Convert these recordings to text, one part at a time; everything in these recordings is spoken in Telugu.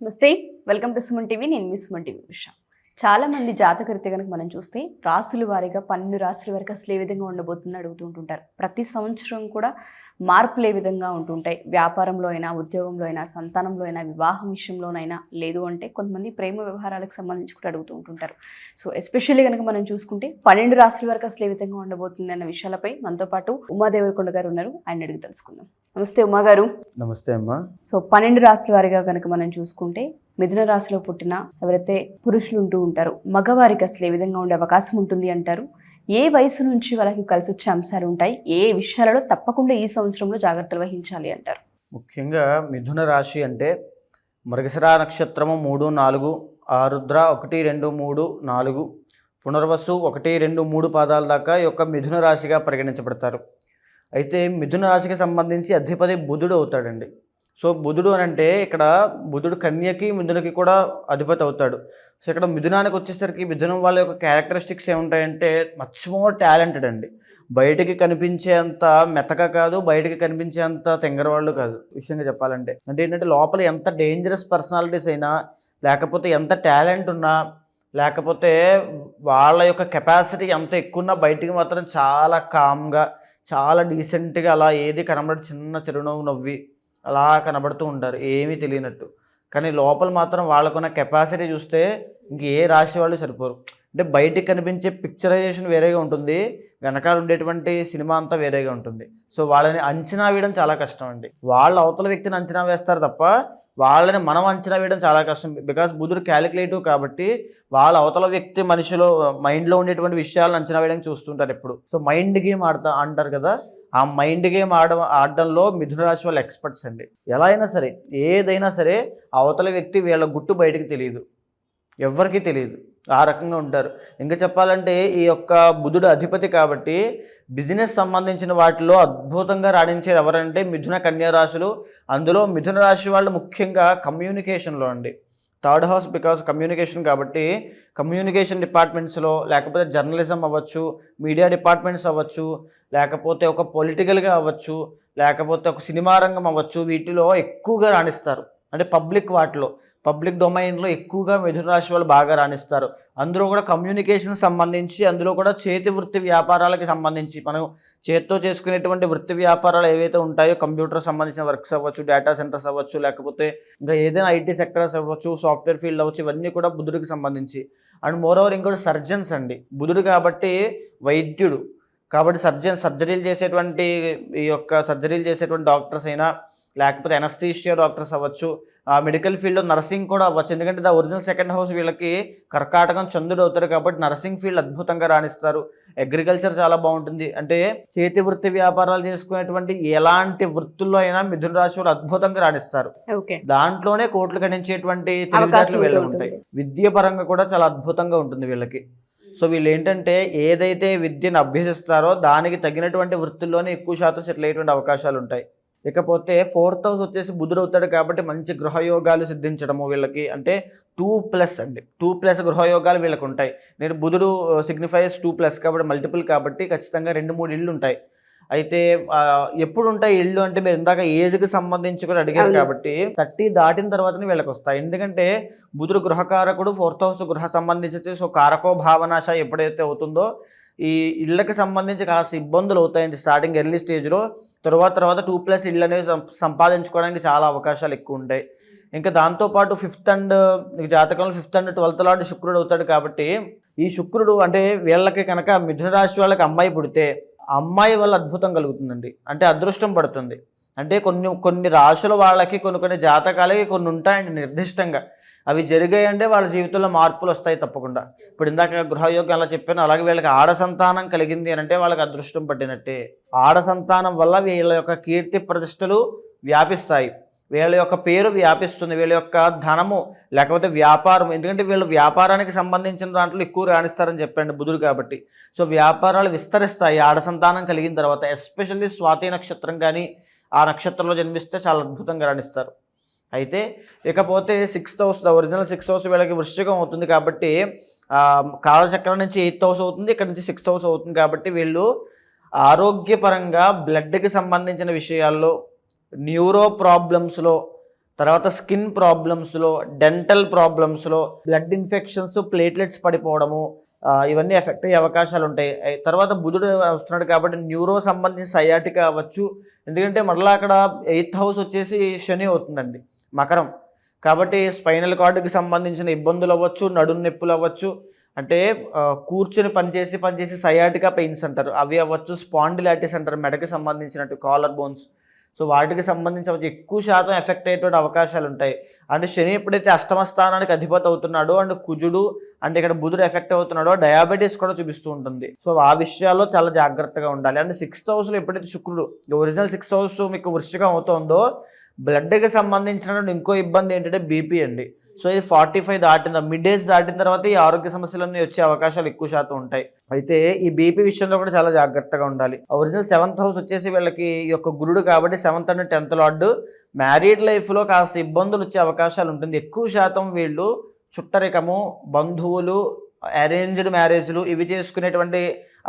నమస్తే వెల్కమ్ టు సుమన్ టీవీ నేను మీ సుమన్ టీవీ విషయం చాలా మంది జాతకరీత్యా కనుక మనం చూస్తే రాసుల వారీగా పన్నెండు రాసుల వరకు అసలు ఏ విధంగా ఉండబోతుంది అడుగుతూ ఉంటుంటారు. ప్రతి సంవత్సరం కూడా మార్పులు ఏ విధంగా ఉంటుంటాయి వ్యాపారంలో అయినా ఉద్యోగంలో అయినా సంతానంలో అయినా వివాహం విషయంలోనైనా లేదు అంటే కొంతమంది ప్రేమ వ్యవహారాలకు సంబంధించి కూడా అడుగుతూ ఉంటుంటారు. సో ఎస్పెషల్లీ కనుక మనం చూసుకుంటే పన్నెండు రాసుల వరకు అసలు ఏ విధంగా ఉండబోతుంది అన్న విషయాలపై మనతో పాటు ఉమాదేవరకొండ గారు ఉన్నారు. ఆయన అడిగి తెలుసుకుందాం. నమస్తే ఉమా గారు నమస్తే అమ్మా. సో పన్నెండు రాశుల వారిగా కనుక మనం చూసుకుంటే మిథున రాశిలో పుట్టిన ఎవరైతే పురుషులు ఉంటూ ఉంటారో మగవారికి అసలు ఏ విధంగా ఉండే అవకాశం ఉంటుంది అంటారు? ఏ వయసు నుంచి వాళ్ళకి కలిసి వచ్చే అంశాలు ఉంటాయి? ఏ విషయాలలో తప్పకుండా ఈ సంవత్సరంలో జాగ్రత్తలు వహించాలి అంటారు? ముఖ్యంగా మిథున రాశి అంటే మృగశిరా నక్షత్రము మూడు నాలుగు ఆరుద్ర ఒకటి రెండు మూడు నాలుగు పునర్వసు ఒకటి రెండు మూడు పాదాల దాకా యొక్క మిథున రాశిగా పరిగణించబడతారు. అయితే మిథున రాశికి సంబంధించి అధిపతి బుధుడు అవుతాడండి. సో బుధుడు అని అంటే ఇక్కడ బుధుడు కన్యకి మిథునకి కూడా అధిపతి అవుతాడు. సో ఇక్కడ మిథునానికి వచ్చేసరికి మిథునం వాళ్ళ యొక్క క్యారెక్టరిస్టిక్స్ ఏముంటాయంటే మచ్ మోర్ టాలెంటెడ్ అండి. బయటికి కనిపించేంత మెతక కాదు బయటికి కనిపించేంత తెంగరవాళ్ళు కాదు. విషయంగా చెప్పాలంటే అంటే ఏంటంటే లోపల ఎంత డేంజరస్ పర్సనాలిటీస్ అయినా లేకపోతే ఎంత టాలెంట్ ఉన్నా లేకపోతే వాళ్ళ యొక్క కెపాసిటీ ఎంత ఎక్కువ ఉన్నా బయటికి మాత్రం చాలా కామ్గా చాలా డీసెంట్గా అలా ఏది కనబడి చిన్న చిరునవ్వు నవ్వి అలా కనబడుతూ ఉంటారు ఏమీ తెలియనట్టు. కానీ లోపల మాత్రం వాళ్ళకున్న కెపాసిటీ చూస్తే ఇంక ఏ రాశి వాళ్ళు సరిపోరు. అంటే బయటికి కనిపించే పిక్చరైజేషన్ వేరేగా ఉంటుంది వెనకాల ఉండేటువంటి సినిమా అంతా వేరేగా ఉంటుంది. సో వాళ్ళని అంచనా వేయడం చాలా కష్టం అండి. వాళ్ళ అవతల వ్యక్తిని అంచనా వేస్తారు తప్ప వాళ్ళని మనం అంచనా వేయడం చాలా కష్టం. బికాస్ బుధుడు క్యాలిక్యులేటివ్ కాబట్టి వాళ్ళ అవతల వ్యక్తి మనిషిలో మైండ్లో ఉండేటువంటి విషయాలను అంచనా వేయడానికి చూస్తుంటారు ఎప్పుడు. సో మైండ్ గేమ్ ఆడతా అంటారు కదా ఆ మైండ్ గేమ్ ఆడ ఆడడంలో మిథున రాశి వాళ్ళు ఎక్స్పర్ట్స్ అండి. ఎలా అయినా సరే ఏదైనా సరే అవతల వ్యక్తి వీళ్ళ గుట్టు బయటకు తెలియదు. ఎవరికీ తెలియదు. ఆ రకంగా ఉంటారు. ఇంకా చెప్పాలంటే ఈ యొక్క బుధుడు అధిపతి కాబట్టి బిజినెస్ సంబంధించిన వాటిలో అద్భుతంగా రాణించేది ఎవరంటే మిథున కన్యా రాశులు. అందులో మిథున రాశి వాళ్ళు ముఖ్యంగా కమ్యూనికేషన్లో అండి. థర్డ్ హౌస్ బికాస్ కమ్యూనికేషన్ కాబట్టి కమ్యూనికేషన్ డిపార్ట్మెంట్స్లో లేకపోతే జర్నలిజం అవ్వచ్చు మీడియా డిపార్ట్మెంట్స్ అవ్వచ్చు లేకపోతే ఒక పొలిటికల్గా అవ్వచ్చు లేకపోతే ఒక సినిమా రంగం అవ్వచ్చు వీటిలో ఎక్కువగా రాణిస్తారు. అంటే పబ్లిక్ వాటిలో. పబ్లిక్ డొమైన్లో ఎక్కువగా మిథున రాశి వాళ్ళు బాగా రాణిస్తారు. అందులో కూడా కమ్యూనికేషన్ సంబంధించి అందులో కూడా చేతి వృత్తి వ్యాపారాలకి సంబంధించి మనం చేత్తో చేసుకునేటువంటి వృత్తి వ్యాపారాలు ఏవైతే ఉంటాయో కంప్యూటర్ సంబంధించిన వర్క్స్ అవ్వచ్చు డేటా సెంటర్స్ అవ్వచ్చు లేకపోతే ఇంకా ఏదైనా ఐటీ సెక్టర్స్ అవ్వచ్చు సాఫ్ట్వేర్ ఫీల్డ్ అవ్వచ్చు ఇవన్నీ కూడా బుధుడికి సంబంధించి. అండ్ మోర్ ఓవర్ ఇంకోటి సర్జన్స్ అండి. బుధుడు కాబట్టి వైద్యుడు. కాబట్టి సర్జన్ సర్జరీలు చేసేటువంటి ఈ యొక్క సర్జరీలు చేసేటువంటి డాక్టర్స్ అయినా లేకపోతే ఎనస్థీషియా డాక్టర్స్ అవ్వచ్చు మెడికల్ ఫీల్డ్లో నర్సింగ్ కూడా అవ్వచ్చు. ఎందుకంటే ద ఒరిజినల్ సెకండ్ హౌస్ వీళ్ళకి కర్కాటకం చంద్రుడు అవుతారు కాబట్టి నర్సింగ్ ఫీల్డ్ అద్భుతంగా రాణిస్తారు. అగ్రికల్చర్ చాలా బాగుంటుంది. అంటే చేతి వృత్తి వ్యాపారాలు చేసుకునేటువంటి ఎలాంటి వృత్తుల్లో అయినా మిథున రాశి వాళ్ళు అద్భుతంగా రాణిస్తారు. దాంట్లోనే కోట్లు గణించేటువంటి తెలివితేటలు ఉంటుంది. ఉంటాయి. విద్య పరంగా కూడా చాలా అద్భుతంగా ఉంటుంది వీళ్ళకి. సో వీళ్ళు ఏంటంటే ఏదైతే విద్యను అభ్యసిస్తారో దానికి తగినటువంటి వృత్తుల్లోనే ఎక్కువ శాతం సెటిల్ అయ్యేటువంటి అవకాశాలు ఉంటాయి. ఇకపోతే ఫోర్త్ హౌస్ వచ్చేసి బుధుడు అవుతాడు కాబట్టి మంచి గృహయోగాలు సిద్ధించడము వీళ్ళకి. అంటే టూ ప్లస్ అండి. టూ ప్లస్ గృహయోగాలు వీళ్ళకి ఉంటాయి. నేను బుధుడు సిగ్నిఫైస్ టూ ప్లస్ కాబట్టి మల్టిపుల్ కాబట్టి ఖచ్చితంగా రెండు మూడు ఇళ్ళు ఉంటాయి. అయితే ఎప్పుడు ఉంటాయి ఇళ్ళు అంటే మీరు ఇందాక ఏజ్కి సంబంధించి కూడా అడిగారు. కాబట్టి థర్టీ దాటిన తర్వాతనే వీళ్ళకి వస్తాయి. ఎందుకంటే బుధుడు గృహకారకుడు ఫోర్త్ హౌస్ గృహ సంబంధించి సో కారకో భావనాశ ఎప్పుడైతే అవుతుందో ఈ ఇళ్ళకి సంబంధించి కాస్త ఇబ్బందులు అవుతాయండి. స్టార్టింగ్ ఎర్లీ స్టేజ్లో తర్వాత తర్వాత టూ ప్లస్ ఇళ్ళు అనేవి సంపాదించుకోవడానికి చాలా అవకాశాలు ఎక్కువ ఉంటాయి. ఇంకా దాంతోపాటు ఫిఫ్త్ అండ్ జాతకంలో ఫిఫ్త్ అండ్ ట్వెల్త్ లాంటి శుక్రుడు అవుతాడు కాబట్టి ఈ శుక్రుడు అంటే వీళ్ళకి కనుక మిథున రాశి వాళ్ళకి అమ్మాయి పుడితే అమ్మాయి వల్ల అద్భుతం కలుగుతుందండి. అంటే అదృష్టం పడుతుంది. అంటే కొన్ని కొన్ని రాశుల వాళ్ళకి కొన్ని కొన్ని జాతకాలకి కొన్ని ఉంటాయండి నిర్దిష్టంగా. అవి జరిగాయంటే వాళ్ళ జీవితంలో మార్పులు వస్తాయి తప్పకుండా. ఇప్పుడు ఇందాక గృహయోగం అలా చెప్పాను అలాగే వీళ్ళకి ఆడ సంతానం కలిగింది అని అంటే వాళ్ళకి అదృష్టం పట్టినట్టే. ఆడ సంతానం వల్ల వీళ్ళ యొక్క కీర్తి ప్రతిష్టలు వ్యాపిస్తాయి. వీళ్ళ యొక్క పేరు వ్యాపిస్తుంది వీళ్ళ యొక్క ధనము లేకపోతే వ్యాపారం ఎందుకంటే వీళ్ళు వ్యాపారానికి సంబంధించిన దాంట్లో ఎక్కువ రాణిస్తారని చెప్పండి బుధుడు కాబట్టి. సో వ్యాపారాలు విస్తరిస్తాయి. ఆడ సంతానం కలిగిన తర్వాత ఎస్పెషల్లీ స్వాతి నక్షత్రం కానీ ఆ నక్షత్రంలో జన్మిస్తే చాలా అద్భుతంగా రాణిస్తారు. అయితే ఇకపోతే sixth house original sixth house వీళ్ళకి వృశ్చికం అవుతుంది కాబట్టి కాలచక్రం నుంచి ఎయిత్ హౌస్ అవుతుంది ఇక్కడ నుంచి సిక్స్త్ హౌస్ అవుతుంది కాబట్టి వీళ్ళు ఆరోగ్యపరంగా బ్లడ్కి సంబంధించిన విషయాల్లో న్యూరో ప్రాబ్లమ్స్లో తర్వాత స్కిన్ ప్రాబ్లమ్స్లో డెంటల్ ప్రాబ్లమ్స్లో బ్లడ్ ఇన్ఫెక్షన్స్ ప్లేట్లెట్స్ పడిపోవడము ఇవన్నీ ఎఫెక్ట్ అయ్యే అవకాశాలు ఉంటాయి. తర్వాత బుధుడు వస్తున్నాడు కాబట్టి న్యూరో సంబంధించిన సయాటిక అవ్వచ్చు. ఎందుకంటే మరలా అక్కడ ఎయిత్ హౌస్ వచ్చేసి శని అవుతుందండి. మకరం. కాబట్టి స్పైనల్ కార్డుకి సంబంధించిన ఇబ్బందులు అవ్వచ్చు నడుము నొప్పులు అవ్వచ్చు అంటే కూర్చుని కూర్చొని పనిచేసి పనిచేసి సయాటికా పెయిన్స్ అంటారు. అవి అవ్వచ్చు స్పాండిలాటిస్ అంటారు మెడకి సంబంధించినట్టు కాలర్ బోన్స్. సో వాటికి సంబంధించి ఎక్కువ శాతం ఎఫెక్ట్ అయ్యేటువంటి అవకాశాలు ఉంటాయి. అంటే శని ఎప్పుడైతే అష్టమ స్థానానికి అధిపతి అవుతున్నాడో అండ్ కుజుడు అంటే ఇక్కడ బుధుడు ఎఫెక్ట్ అవుతున్నాడో డయాబెటీస్ కూడా చూపిస్తూ ఉంటుంది. సో ఆ విషయాల్లో చాలా జాగ్రత్తగా ఉండాలి. అంటే సిక్స్త్ హౌస్లో ఎప్పుడైతే శుక్రుడు ఒరిజినల్ సిక్స్త్ హౌస్ మీకు వృష్టికం అవుతుందో బ్లడ్కి సంబంధించినటువంటి ఇంకో ఇబ్బంది ఏంటంటే బీపీ అండి. సో ఇది ఫార్టీ ఫైవ్ దాటిన మిడ్ ఏజ్ దాటిన తర్వాత ఈ ఆరోగ్య సమస్యలన్నీ వచ్చే అవకాశాలు ఎక్కువ శాతం ఉంటాయి. అయితే ఈ బీపీ విషయంలో కూడా చాలా జాగ్రత్తగా ఉండాలి. ఒరిజినల్ సెవెంత్ హౌస్ వచ్చేసి వీళ్ళకి ఈ యొక్క గురుడు కాబట్టి seventh and tenth lord married లైఫ్లో కాస్త ఇబ్బందులు వచ్చే అవకాశాలు ఉంటుంది. ఎక్కువ శాతం వీళ్ళు చుట్టరికము బంధువులు అరేంజ్డ్ మ్యారేజ్లు ఇవి చేసుకునేటువంటి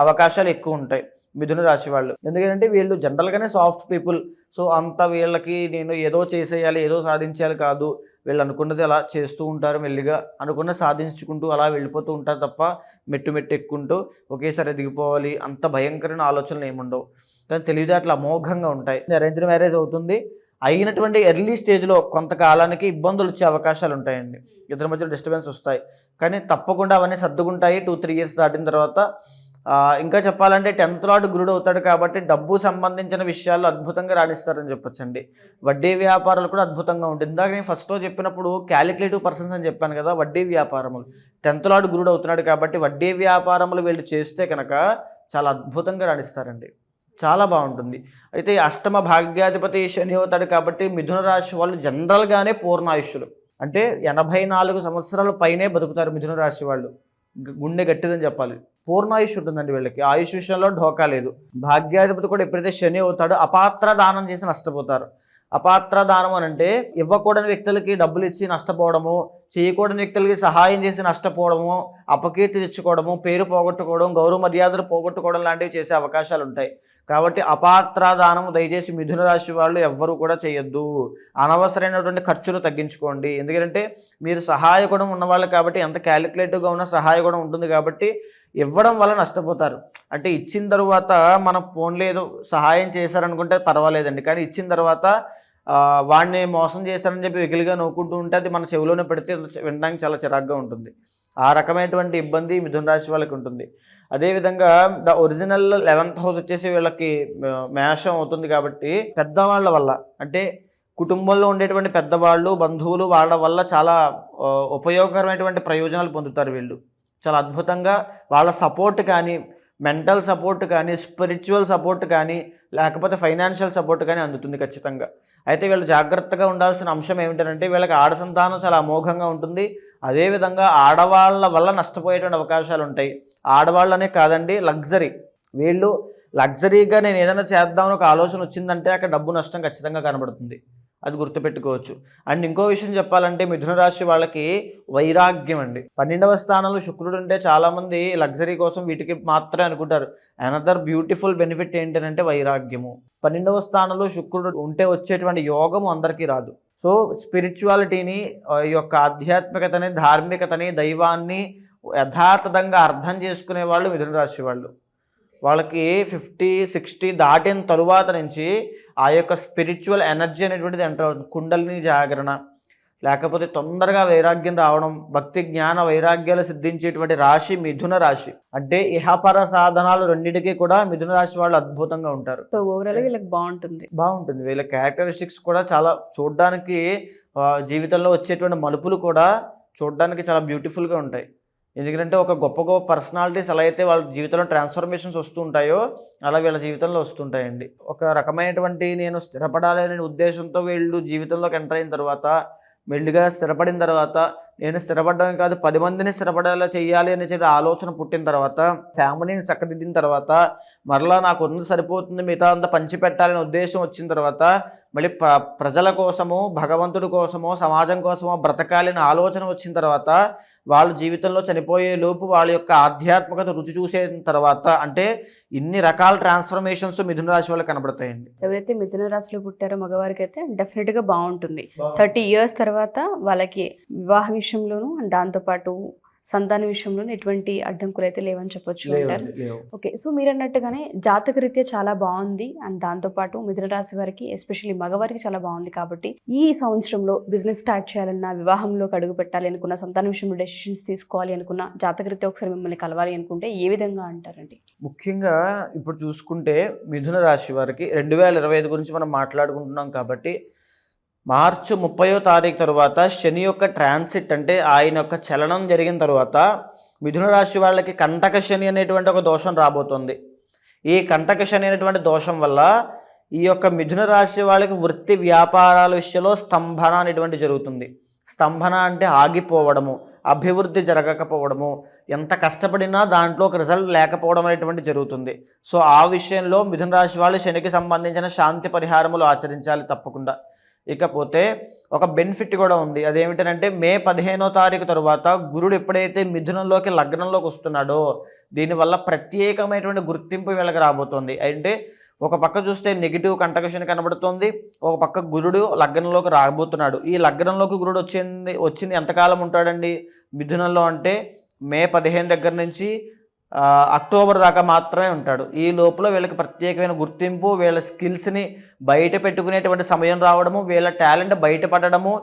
అవకాశాలు ఎక్కువ ఉంటాయి. మిథున రాశి వాళ్ళు. ఎందుకంటే వీళ్ళు జనరల్గానే సాఫ్ట్ పీపుల్ సో అంత వీళ్ళకి నేను ఏదో చేసేయాలి ఏదో సాధించాలి కాదు. వీళ్ళు అనుకున్నది అలా చేస్తూ ఉంటారు మెల్లిగా. అనుకున్న సాధించుకుంటూ అలా వెళ్ళిపోతూ ఉంటారు తప్ప మెట్టు మెట్టు ఎక్కుంటూ ఒకేసారి దిగిపోవాలి అంత భయంకరమైన ఆలోచనలు ఏముండవు. కానీ తెలివితేటలు అమోఘంగా ఉంటాయి. అరేంజ్డ్ మ్యారేజ్ అవుతుంది. అయినటువంటి ఎర్లీ స్టేజ్లో కొంతకాలానికి ఇబ్బందులు వచ్చే అవకాశాలు ఉంటాయండి. ఇద్దరి మధ్యలో డిస్టర్బెన్స్ వస్తాయి. కానీ తప్పకుండా అవన్నీ సర్దుకుంటాయి. టూ త్రీ ఇయర్స్ దాటిన తర్వాత ఇంకా చెప్పాలంటే టెన్త్ లార్డ్ గురుడు అవుతాడు కాబట్టి డబ్బు సంబంధించిన విషయాల్లో అద్భుతంగా రాణిస్తారని చెప్పొచ్చండి. వడ్డీ వ్యాపారాలు కూడా అద్భుతంగా ఉంటుంది ఇందాక నేను ఫస్ట్లో చెప్పినప్పుడు క్యాలిక్యులేటివ్ పర్సన్స్ అని చెప్పాను కదా వడ్డీ వ్యాపారములు. టెన్త్ లార్డ్ గురుడు అవుతున్నాడు కాబట్టి వడ్డీ వ్యాపారములు వీళ్ళు చేస్తే కనుక చాలా అద్భుతంగా రాణిస్తారండి. చాలా బాగుంటుంది. అయితే అష్టమ భాగ్యాధిపతి శని అవుతాడు కాబట్టి మిథున రాశి వాళ్ళు జనరల్గానే పూర్ణాయుష్యులు. అంటే ఎనభై నాలుగు సంవత్సరాల పైనే బతుకుతారు మిథున రాశి వాళ్ళు. గుండె గట్టిదని చెప్పాలి. పూర్ణాయుష్ ఉంటుందండి వీళ్ళకి. ఆయుష్ విషయంలో ఢోకా లేదు. భాగ్యాధిపతి కూడా ఎప్పుడైతే శని అవుతాడో అపాత్ర దానం చేసి నష్టపోతారు. అపాత్ర దానం అని అంటే ఇవ్వకూడని వ్యక్తులకి డబ్బులు ఇచ్చి నష్టపోవడము చేయకూడని వ్యక్తులకి సహాయం చేసి నష్టపోవడము అపకీర్తి తెచ్చుకోవడము పేరు పోగొట్టుకోవడం గౌరవ మర్యాదలు పోగొట్టుకోవడం లాంటివి చేసే అవకాశాలు ఉంటాయి కాబట్టి అపాత్రదానం దయచేసి మిథున రాశి వాళ్ళు ఎవ్వరూ కూడా చేయొద్దు. అనవసరమైనటువంటి ఖర్చులు తగ్గించుకోండి. ఎందుకంటే మీరు సహాయకుడం ఉన్నవాళ్ళు కాబట్టి ఎంత క్యాలిక్యులేటివ్గా ఉన్న సహాయకుడం ఉంటుంది కాబట్టి ఇవ్వడం వల్ల నష్టపోతారు. అంటే ఇచ్చిన తర్వాత మనం ఫోన్ లేదు సహాయం చేశారనుకుంటే పర్వాలేదండి. కానీ ఇచ్చిన తర్వాత వాడిని మోసం చేస్తారని చెప్పి వెగిలిగా నవ్వుకుంటూ ఉంటే అది మన చెవిలోనే పెడితే వినడానికి చాలా చిరాగ్గా ఉంటుంది. ఆ రకమైనటువంటి ఇబ్బంది మిథున రాశి వాళ్ళకి ఉంటుంది. అదేవిధంగా ద ఒరిజినల్ లెవెన్త్ హౌస్ వచ్చేసి వీళ్ళకి మేషం అవుతుంది కాబట్టి పెద్దవాళ్ళ వల్ల అంటే కుటుంబంలో ఉండేటువంటి పెద్దవాళ్ళు బంధువులు వాళ్ళ వల్ల చాలా ఉపయోగకరమైనటువంటి ప్రయోజనాలు పొందుతారు వీళ్ళు. చాలా అద్భుతంగా వాళ్ళ సపోర్ట్ కానీ మెంటల్ సపోర్ట్ కానీ స్పిరిచువల్ సపోర్ట్ కానీ లేకపోతే ఫైనాన్షియల్ సపోర్ట్ కానీ అందుతుంది ఖచ్చితంగా. అయితే వీళ్ళు జాగ్రత్తగా ఉండాల్సిన అంశం ఏమిటంటే వీళ్ళకి ఆడ సంతానం చాలా అమోఘంగా ఉంటుంది. అదేవిధంగా ఆడవాళ్ళ వల్ల నష్టపోయేటువంటి అవకాశాలు ఉంటాయి. ఆడవాళ్ళనే కాదండి లగ్జరీ. వీళ్ళు లగ్జరీగా నేను ఏదైనా చేద్దామని ఒక ఆలోచన వచ్చిందంటే అక్కడ డబ్బు నష్టం ఖచ్చితంగా కనబడుతుంది. అది గుర్తుపెట్టుకోవచ్చు. అండ్ ఇంకో విషయం చెప్పాలంటే మిథున రాశి వాళ్ళకి వైరాగ్యం అండి. పన్నెండవ స్థానంలో శుక్రుడు ఉంటే చాలామంది లగ్జరీ కోసం వీటికి మాత్రమే అనుకుంటారు. అనదర్ బ్యూటిఫుల్ బెనిఫిట్ ఏంటంటే వైరాగ్యము. పన్నెండవ స్థానంలో శుక్రుడు ఉంటే వచ్చేటువంటి యోగము అందరికీ రాదు. సో స్పిరిచువాలిటీని యొక్క ఆధ్యాత్మికతని ధార్మికతని దైవాన్ని యథార్థంగా అర్థం చేసుకునే వాళ్ళు మిథున రాశి వాళ్ళు. వాళ్ళకి ఫిఫ్టీ సిక్స్టీ దాటిన తరువాత నుంచి ఆ యొక్క స్పిరిచువల్ ఎనర్జీ అనేటువంటిది ఎంటర్ అవుతుంది కుండలిని జాగరణ లేకపోతే తొందరగా వైరాగ్యం రావడం భక్తి జ్ఞాన వైరాగ్యాలు సిద్ధించేటువంటి రాశి మిథున రాశి. అంటే ఇహపర సాధనాలు రెండింటికి కూడా మిథున రాశి వాళ్ళు అద్భుతంగా ఉంటారు. సో ఓవరాల్ వీళ్ళకి బాగుంటుంది. బాగుంటుంది. వీళ్ళ క్యారెక్టరిస్టిక్స్ కూడా చాలా చూడడానికి జీవితంలో వచ్చేటువంటి మలుపులు కూడా చూడడానికి చాలా బ్యూటిఫుల్గా ఉంటాయి. ఎందుకంటే ఒక గొప్ప గొప్ప పర్సనాలిటీస్ ఎలా అయితే వాళ్ళ జీవితంలో ట్రాన్స్ఫర్మేషన్స్ వస్తుంటాయో అలా వీళ్ళ జీవితంలో వస్తుంటాయండి. ఒక రకమైనటువంటి నేను స్థిరపడాలనే అనే ఉద్దేశంతో వీళ్ళు జీవితంలోకి ఎంటర్ అయిన తర్వాత మెల్లిగా స్థిరపడిన తర్వాత నేను స్థిరపడడమే కాదు పది మందిని స్థిరపడేలా చేయాలి అని చెప్పి ఆలోచన పుట్టిన తర్వాత ఫ్యామిలీని చక్కదిద్దిన తర్వాత మరలా నాకు ఉన్నది సరిపోతుంది మిగతా అంతా పంచిపెట్టాలనే ఉద్దేశం వచ్చిన తర్వాత మళ్ళీ ప్ర ప్రజల కోసము భగవంతుడి కోసమో సమాజం కోసమో బ్రతకాలని ఆలోచన వచ్చిన తర్వాత వాళ్ళ జీవితంలో చనిపోయే లోపు వాళ్ళ యొక్క ఆధ్యాత్మికత రుచి చూసే తర్వాత అంటే ఇన్ని రకాల ట్రాన్స్ఫర్మేషన్స్ మిథున రాశి వాళ్ళకి కనబడతాయండి. ఎవరైతే మిథున రాశిలో పుట్టారో మగవారికి అయితే డెఫినెట్గా బాగుంటుంది. థర్టీ ఇయర్స్ తర్వాత వాళ్ళకి వివాహ విషయంలోనూ అండ్ దాంతోపాటు సంతాన విషయంలోనూ ఎటువంటి అడ్డంకులు అయితే లేవని చెప్పొచ్చు అంటారు. ఓకే సో మీరు అన్నట్టుగానే జాతక రీత్యా చాలా బాగుంది అండ్ దాంతోపాటు మిథున రాశి వారికి ఎస్పెషల్లీ మగవారికి చాలా బాగుంది కాబట్టి ఈ సంవత్సరంలో బిజినెస్ స్టార్ట్ చేయాలన్నా వివాహంలోకి అడుగు పెట్టాలి అనుకున్న సంతాన విషయంలో డెసిషన్స్ తీసుకోవాలి అనుకున్న జాతక రీత్యా ఒకసారి మిమ్మల్ని కలవాలి అనుకుంటే ఏ విధంగా అంటారండి ముఖ్యంగా ఇప్పుడు చూసుకుంటే మిథున రాశి వారికి రెండు వేల ఇరవై ఐదు గురించి మనం మాట్లాడుకుంటున్నాం కాబట్టి మార్చి ముప్పయో తారీఖు తర్వాత శని యొక్క ట్రాన్సిట్ అంటే ఆయన యొక్క చలనం జరిగిన తర్వాత మిథున రాశి వాళ్ళకి కంటక శని అనేటువంటి ఒక దోషం రాబోతుంది. ఈ కంటక శని అనేటువంటి దోషం వల్ల ఈ యొక్క మిథున రాశి వాళ్ళకి వృత్తి వ్యాపారాల విషయంలో స్తంభన అనేటువంటి జరుగుతుంది. స్తంభన అంటే ఆగిపోవడము అభివృద్ధి జరగకపోవడము ఎంత కష్టపడినా దాంట్లో ఒక రిజల్ట్ లేకపోవడం అనేటువంటి జరుగుతుంది. సో ఆ విషయంలో మిథున రాశి వాళ్ళు శనికి సంబంధించిన శాంతి పరిహారములు ఆచరించాలి తప్పకుండా. ఇకపోతే ఒక బెనిఫిట్ కూడా ఉంది. అదేమిటంటే మే పదిహేనో తారీఖు తర్వాత గురుడు ఎప్పుడైతే మిథునంలోకి లగ్నంలోకి వస్తున్నాడో దీనివల్ల ప్రత్యేకమైనటువంటి గుర్తింపు వీళ్ళకి రాబోతుంది. అంటే ఒక పక్క చూస్తే నెగిటివ్ కంటకషన్ కనబడుతుంది ఒక పక్క గురుడు లగ్నంలోకి రాబోతున్నాడు. ఈ లగ్నంలోకి గురుడు వచ్చింది వచ్చింది ఎంతకాలం ఉంటాడండి? మిథునంలో అంటే మే పదిహేను దగ్గర నుంచి అక్టోబర్ దాకా మాత్రమే ఉంటాడు. ఈ లోపల వీళ్ళకి ప్రత్యేకమైన గుర్తింపు వీళ్ళ స్కిల్స్ని బయట పెట్టుకునేటువంటి సమయం రావడము వీళ్ళ టాలెంట్ బయటపడడము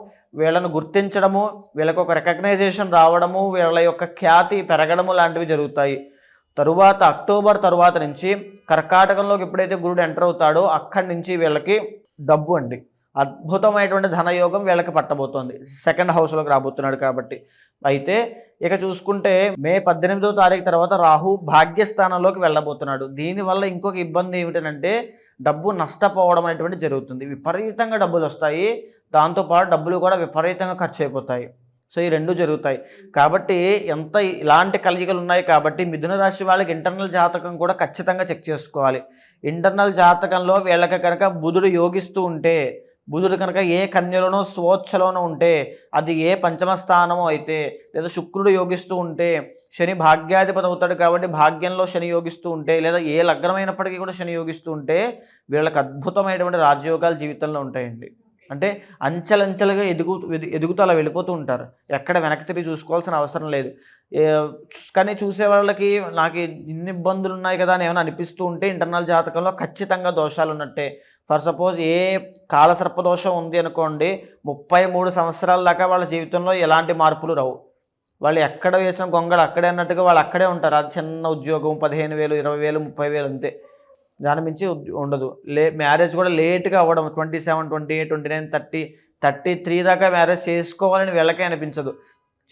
వీళ్ళను గుర్తించడము వీళ్ళకి ఒక రికగ్నైజేషన్ రావడము వీళ్ళ యొక్క ఖ్యాతి పెరగడము లాంటివి జరుగుతాయి. తరువాత అక్టోబర్ తరువాత నుంచి కర్కాటకంలోకి ఎప్పుడైతే గురుడు ఎంటర్ అవుతాడో అక్కడి నుంచి వీళ్ళకి డబ్బు అండి. అద్భుతమైనటువంటి ధనయోగం వీళ్ళకి పట్టబోతోంది. సెకండ్ హౌస్లోకి రాబోతున్నాడు కాబట్టి. అయితే ఇక చూసుకుంటే మే పద్దెనిమిదో తారీఖు తర్వాత రాహు భాగ్యస్థానంలోకి వెళ్ళబోతున్నాడు. దీనివల్ల ఇంకొక ఇబ్బంది ఏమిటంటే డబ్బు నష్టపోవడం అనేటువంటి జరుగుతుంది. విపరీతంగా డబ్బులు వస్తాయి. దాంతోపాటు డబ్బులు కూడా విపరీతంగా ఖర్చు అయిపోతాయి సో ఈ రెండు జరుగుతాయి. కాబట్టి ఎంత ఇలాంటి కలయికలు ఉన్నాయి కాబట్టి మిథున రాశి వాళ్ళకి ఇంటర్నల్ జాతకం కూడా ఖచ్చితంగా చెక్ చేసుకోవాలి. ఇంటర్నల్ జాతకంలో వీళ్ళకి కనుక బుధుడు యోగిస్తూ ఉంటే బుధుడు కనుక ఏ కన్యలోనో స్వోచ్ఛలోనో ఉంటే అది ఏ పంచమ స్థానమో అయితే లేదా శుక్రుడు యోగిస్తూ ఉంటే శని భాగ్యాధిపతి అవుతాడు కాబట్టి భాగ్యంలో శని యోగిస్తూ ఉంటే లేదా ఏ లగ్నమైనప్పటికీ కూడా శని యోగిస్తూ ఉంటే వీళ్ళకి అద్భుతమైనటువంటి రాజయోగాలు జీవితంలో ఉంటాయండి. అంటే అంచెలంచెలుగా ఎదుగు ఎదుగుతూ అలా వెళ్ళిపోతూ ఉంటారు. ఎక్కడ వెనక్కి తిరిగి చూసుకోవాల్సిన అవసరం లేదు. కానీ చూసే వాళ్ళకి నాకు ఇన్ని ఇబ్బందులు ఉన్నాయి కదా అని ఏమైనా అనిపిస్తూ ఉంటే ఇంటర్నల్ జాతకంలో ఖచ్చితంగా దోషాలు ఉన్నట్టే. ఫర్ సపోజ్ ఏ కాలసర్ప దోషం ఉంది అనుకోండి ముప్పై మూడు సంవత్సరాల దాకా వాళ్ళ జీవితంలో ఎలాంటి మార్పులు రావు. వాళ్ళు ఎక్కడ వేసిన గొంగళ అక్కడే అన్నట్టుగా వాళ్ళు అక్కడే ఉంటారు. అది చిన్న ఉద్యోగం పదిహేను వేలు ఇరవై వేలు ముప్పై వేలు అంతే. దాని మించి ఉండదు. లే మ్యారేజ్ కూడా లేట్గా అవ్వడం twenty seven twenty eight twenty nine thirty thirty three దాకా మ్యారేజ్ చేసుకోవాలని వీళ్ళకే అనిపించదు.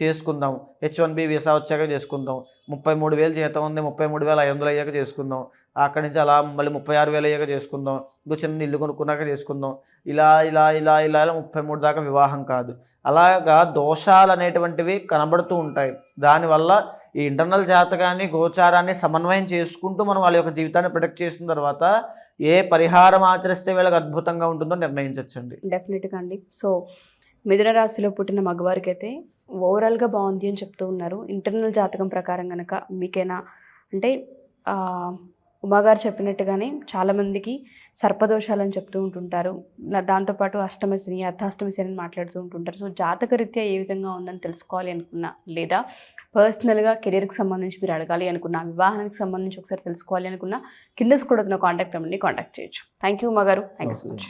చేసుకుందాం. హెచ్ వన్ బి వీసా వచ్చాక చేసుకుందాం. ముప్పై మూడు వేలు జీతం ఉంది ముప్పై మూడు వేల ఐదు వందలు అయ్యాక చేసుకుందాం. అక్కడి నుంచి అలా మళ్ళీ ముప్పై ఆరు వేలు అయ్యాక చేసుకుందాం. ఇంకో చిన్న ఇల్లు కొనుక్కున్నాక చేసుకుందాం. ఇలా ఇలా ఇలా ఇలా ఇలా ముప్పై మూడు దాకా వివాహం కాదు. అలాగా దోషాలు అనేటువంటివి కనబడుతూ ఉంటాయి. దానివల్ల ఈ ఇంటర్నల్ జాతకాన్ని గోచారాన్ని సమన్వయం చేసుకుంటూ మనం వాళ్ళ యొక్క జీవితాన్ని ప్రొటెక్ట్ చేసిన తర్వాత ఏ పరిహారం ఆచరిస్తే వీళ్ళకి అద్భుతంగా ఉంటుందో నిర్ణయించవచ్చండి డెఫినెట్గా అండి. సో మిథున రాశిలో పుట్టిన మగవారికి అయితే ఓవరాల్గా బాగుంది అని చెప్తూ ఉన్నారు. ఇంటర్నల్ జాతకం ప్రకారం కనుక మీకైనా? అంటే ఉమాగారు చెప్పినట్టుగానే చాలామందికి సర్పదోషాలని చెప్తూ ఉంటుంటారు. దాంతోపాటు అష్టమశని అర్ధాష్టమశని అని మాట్లాడుతూ ఉంటుంటారు. సో జాతకరీత్యా ఏ విధంగా ఉందని తెలుసుకోవాలి అనుకున్నా లేదా? పర్సనల్గా కెరీర్కి సంబంధించి మీరు అడగాలి అనుకున్నా వివాహానికి సంబంధించి ఒకసారి తెలుసుకోవాలి అనుకున్నా కింద కూడా కాంటాక్ట్ నెంబర్ని కాంటాక్ట్ చేయొచ్చు. Thank you ఉమాగారు. Thank you so much.